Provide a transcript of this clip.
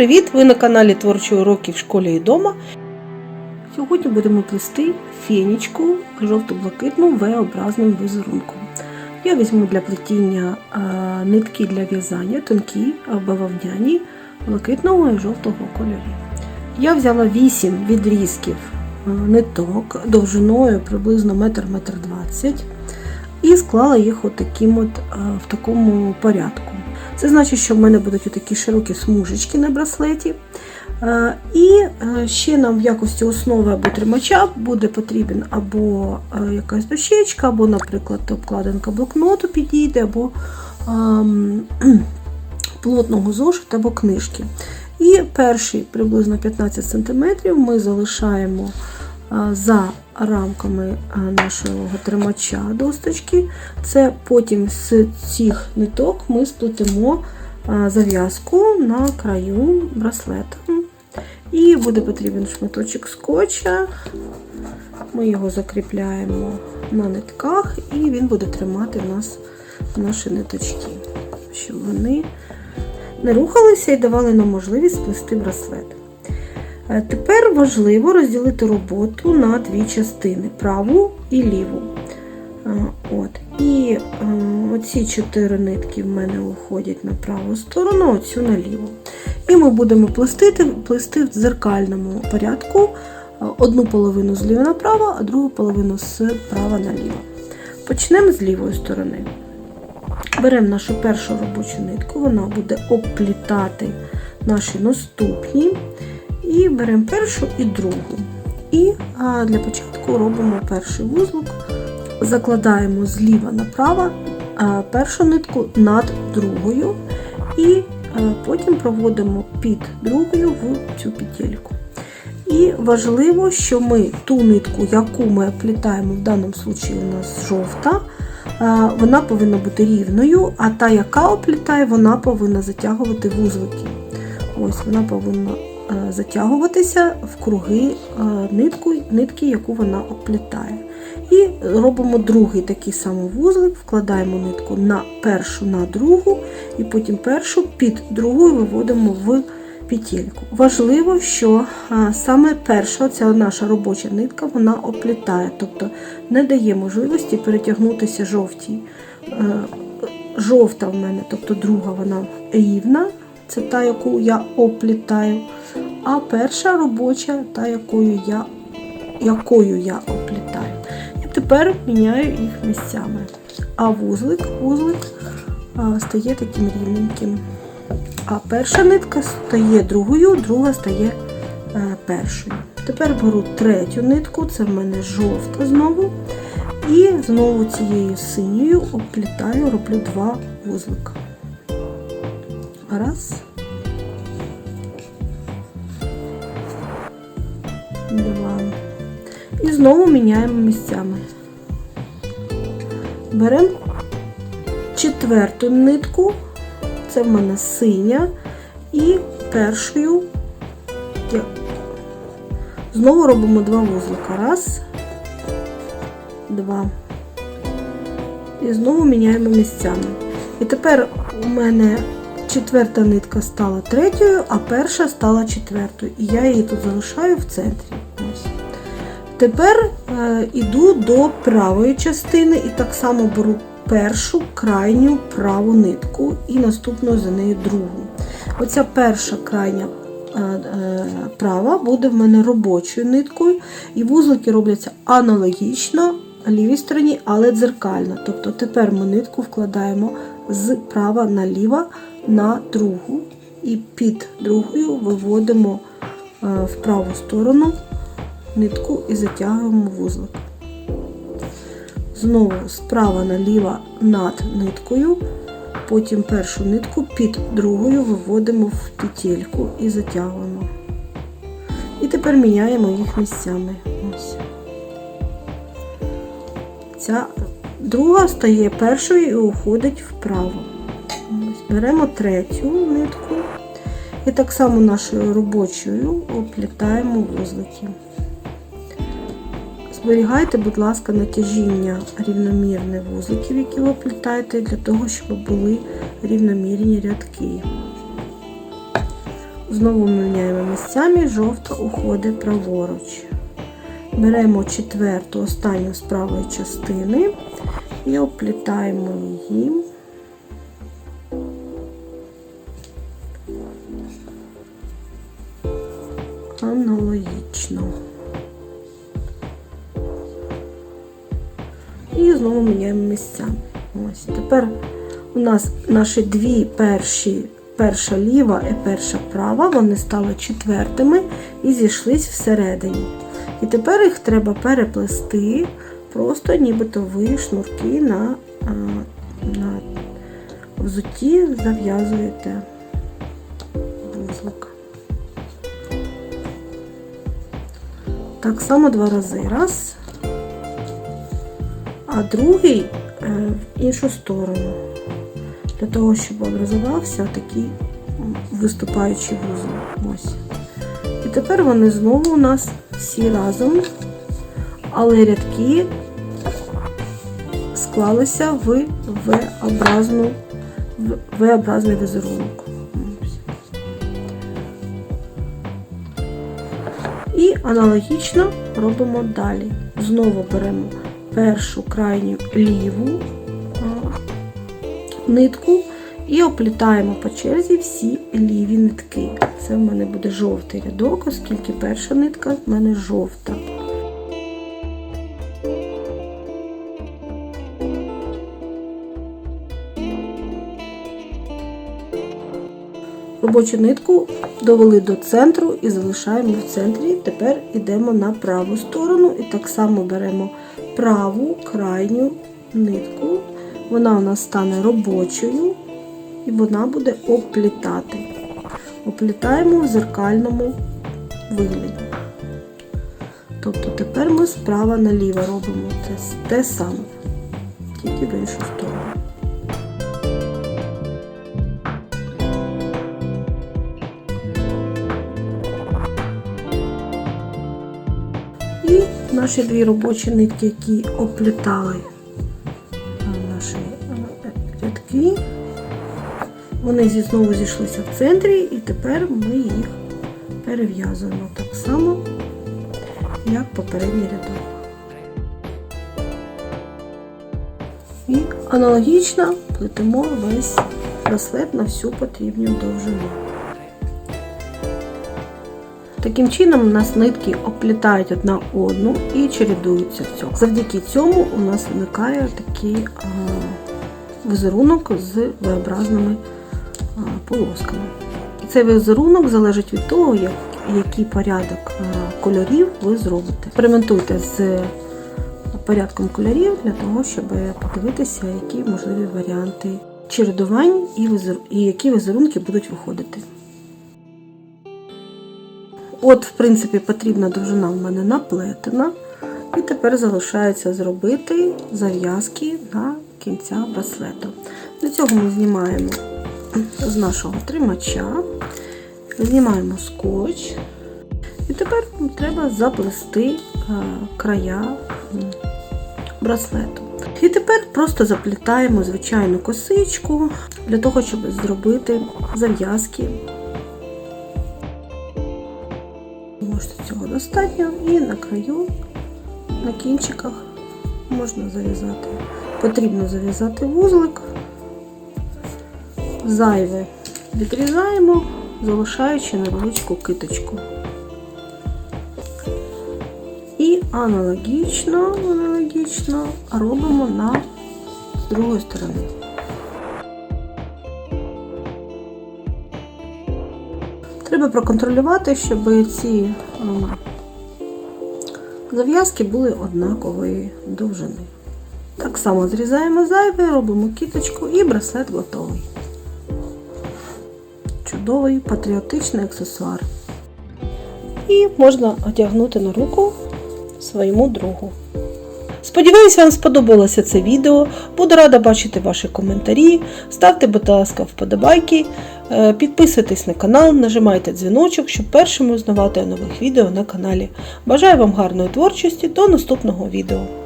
привіт! Ви на каналі Творчі уроки в школі і дома. Сьогодні будемо плести фенічку жовто-блакитну V-образним візерунком. Я візьму для плетіння нитки для в'язання, тонкі або вовняні блакитного і жовтого кольорів. Я взяла 8 відрізків ниток довжиною приблизно 1,20 м і склала їх от в такому порядку. Це значить, що в мене будуть такі широкі смужечки на браслеті. Е, І е, ще нам в якості основи або тримача буде потрібен або е, якась дощечка, або, наприклад, обкладинка блокноту підійде, або ем, плотного зошита або книжки. І перші приблизно 15 см ми залишаємо за рамками нашого тримача досточки. Це потім з цих ниток ми сплетемо зав'язку на краю браслета. І буде потрібен шматочок скотча. Ми його закріпляємо на нитках, і він буде тримати нас наші ниточки, щоб вони не рухалися і давали нам можливість сплести браслет. Е, Тепер важливо розділити роботу на дві частини праву і ліву. Е, От. І е, оці чотири нитки в мене уходять на праву сторону, оцю на ліву. І ми будемо плести, плести в дзеркальному порядку одну половину зліва направо, а другу половину з права наліво. Почнемо з лівої сторони. Беремо нашу першу робочу нитку, вона буде обплітати наші наступні. І беремо першу і другу. І для початку робимо перший вузлик, закладаємо зліва направо першу нитку над другою, і потім проводимо під другою в цю петельку. І важливо, що ми ту нитку, яку ми оплітаємо, в даному випадку у нас жовта, вона повинна бути рівною, а та, яка оплітає, вона повинна затягувати вузлики. Ось вона повинна затягуватися в круги нитку, нитки, яку вона оплітає. І робимо другий такий самий вузлик, вкладаємо нитку на першу на другу, і потім першу під другою виводимо в петельку. Важливо, що саме перша, ця наша робоча нитка, вона оплітає, тобто не дає можливості перетягнутися жовтій. Жовта в мене, тобто друга, вона рівна, це та, яку я оплітаю. А перша робоча, та якою я якою я оплітаю. І тепер міняю їх місцями. А вузлик вузлик стає таким рівненьким. А перша нитка стає другою, друга стає а, першою. Тепер беру третю нитку, це в мене жовта знову. І знову цією синьою оплітаю, роблю два вузлика. Раз. Два. І знову міняємо місцями. Беремо четверту нитку, це в мене синя, і першою знову робимо два вузлика. Раз, два. І знову міняємо місцями. І тепер у мене четверта нитка стала третьою, а перша стала четвертою. І я її тут залишаю в центрі. Тепер е, іду до правої частини і так само беру першу крайню праву нитку і наступну за нею другу. Оця перша крайня е, е, права буде в мене робочою ниткою, і вузлики робляться аналогічно лівій стороні, але дзеркально. Тобто тепер ми нитку вкладаємо з права наліво на другу, і під другою виводимо в праву сторону нитку і затягуємо вузлик. Знову справа наліво над ниткою, потім першу нитку під другою виводимо в петельку і затягуємо. І тепер міняємо їх місцями. Ось. Ця друга стає першою і уходить вправо. Беремо третю нитку і так само нашою робочою оплітаємо вузлики. Зберігайте, будь ласка, натяжіння рівномірне вузликів, які ви оплітаєте, для того, щоб були рівномірні рядки. Знову міняємо місцями, жовта уходить праворуч. Беремо четверту, останню з правої частини і оплітаємо її. Аналогічно. І знову міняємо місця. Ось. Тепер у нас наші дві перші, перша ліва і перша права, вони стали четвертими і зійшлись всередині. І тепер їх треба переплести, просто нібито ви шнурки на, на взутті зав'язуєте Так само два рази. Раз, а другий е, в іншу сторону. Для того, щоб образувався такий виступаючий вузол. Ось. І тепер вони знову у нас всі разом, але рядки склалися в V-образний візерунок. І аналогічно робимо далі. Знову беремо першу крайню ліву нитку і оплітаємо по черзі всі ліві нитки. Це в мене буде жовтий рядок, оскільки перша нитка в мене жовта. Робочу нитку довели до центру і залишаємо в центрі. Тепер йдемо на праву сторону і так само беремо праву крайню нитку. Вона у нас стане робочою і вона буде оплітати. Оплітаємо в зеркальному вигляді. Тобто тепер ми справа наліво робимо те, те саме, тільки в іншу сторону. Наші дві робочі нитки, які оплітали е, наші е, рядки, вони знову зійшлися в центрі, і тепер ми їх перев'язуємо так само, як попередній рядок. І аналогічно плетемо весь браслет на всю потрібну довжину. Таким чином у нас нитки оплітають одна одну і чередуються в цьому. Завдяки цьому у нас виникає такий візерунок з V-образними полосками. Цей візерунок залежить від того, як, який порядок кольорів ви зробите. Експериментуйте з порядком кольорів для того, щоб подивитися, які можливі варіанти чередувань і які візерунки будуть виходити. От, в принципі, потрібна довжина в мене наплетена. І тепер залишається зробити зав'язки на кінця браслету. Для цього ми знімаємо з нашого тримача, знімаємо скотч. І тепер треба заплести е, края браслету. І тепер просто заплітаємо звичайну косичку для того, щоб зробити зав'язки достатньо і на краю, на кінчиках можна зав'язати. Потрібно зав'язати вузлик, зайве відрізаємо, залишаючи невеличку киточку. І аналогічно, аналогічно робимо на з другої сторони. Треба проконтролювати, щоб ці зав'язки були однакової довжини. Так само зрізаємо зайве, робимо кіточку і браслет готовий. Чудовий патріотичний аксесуар. І можна одягнути на руку своєму другу. Сподіваюсь, вам сподобалося це відео. Буду рада бачити ваші коментарі. Ставте, будь ласка, вподобайки, підписуйтесь на канал, нажимайте дзвіночок, щоб першими узнавати нових відео на каналі. Бажаю вам гарної творчості до наступного відео.